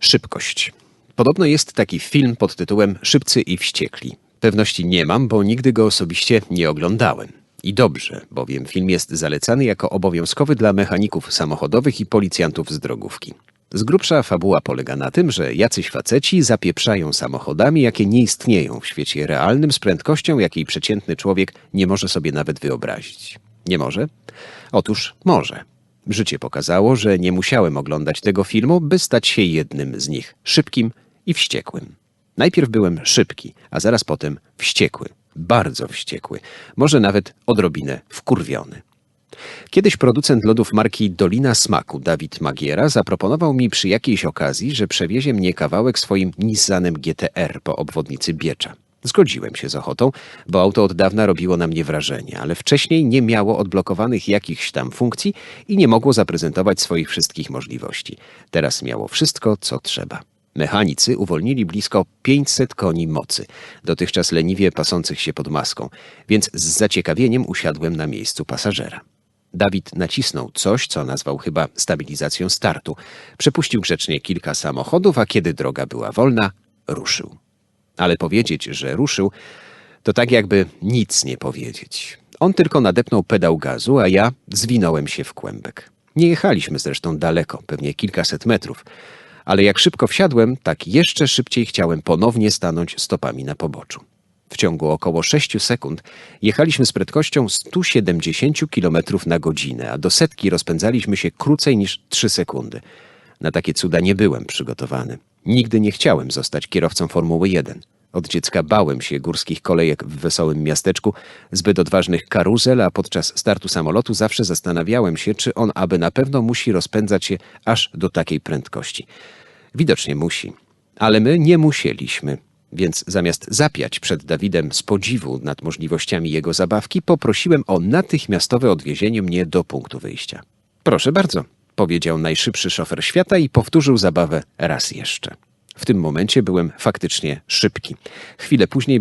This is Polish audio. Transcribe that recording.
Szybkość. Podobno jest taki film pod tytułem Szybcy i Wściekli. Pewności nie mam, bo nigdy go osobiście nie oglądałem. I dobrze, bowiem film jest zalecany jako obowiązkowy dla mechaników samochodowych i policjantów z drogówki. Z grubsza fabuła polega na tym, że jacyś faceci zapieprzają samochodami, jakie nie istnieją w świecie realnym z prędkością, jakiej przeciętny człowiek nie może sobie nawet wyobrazić. Nie może? Otóż może. Życie pokazało, że nie musiałem oglądać tego filmu, by stać się jednym z nich szybkim i wściekłym. Najpierw byłem szybki, a zaraz potem wściekły. Bardzo wściekły. Może nawet odrobinę wkurwiony. Kiedyś producent lodów marki Dolina Smaku, Dawid Magiera, zaproponował mi przy jakiejś okazji, że przewiezie mnie kawałek swoim Nissanem GTR po obwodnicy Biecza. Zgodziłem się z ochotą, bo auto od dawna robiło na mnie wrażenie, ale wcześniej nie miało odblokowanych jakichś tam funkcji i nie mogło zaprezentować swoich wszystkich możliwości. Teraz miało wszystko, co trzeba. Mechanicy uwolnili blisko 500 koni mocy, dotychczas leniwie pasących się pod maską, więc z zaciekawieniem usiadłem na miejscu pasażera. Dawid nacisnął coś, co nazwał chyba stabilizacją startu. Przepuścił grzecznie kilka samochodów, a kiedy droga była wolna, ruszył. Ale powiedzieć, że ruszył, to tak jakby nic nie powiedzieć. On tylko nadepnął pedał gazu, a ja zwinąłem się w kłębek. Nie jechaliśmy zresztą daleko, pewnie kilkaset metrów, ale jak szybko wsiadłem, tak jeszcze szybciej chciałem ponownie stanąć stopami na poboczu. W ciągu około 6 sekund jechaliśmy z prędkością 170 km na godzinę, a do setki rozpędzaliśmy się krócej niż 3 sekundy. Na takie cuda nie byłem przygotowany. Nigdy nie chciałem zostać kierowcą Formuły 1. Od dziecka bałem się górskich kolejek w wesołym miasteczku, zbyt odważnych karuzel, a podczas startu samolotu zawsze zastanawiałem się, czy on aby na pewno musi rozpędzać się aż do takiej prędkości. Widocznie musi, ale my nie musieliśmy. Więc zamiast zapiać przed Dawidem z podziwu nad możliwościami jego zabawki, poprosiłem o natychmiastowe odwiezienie mnie do punktu wyjścia. Proszę bardzo, powiedział najszybszy szofer świata i powtórzył zabawę raz jeszcze. W tym momencie byłem faktycznie szybki. Chwilę później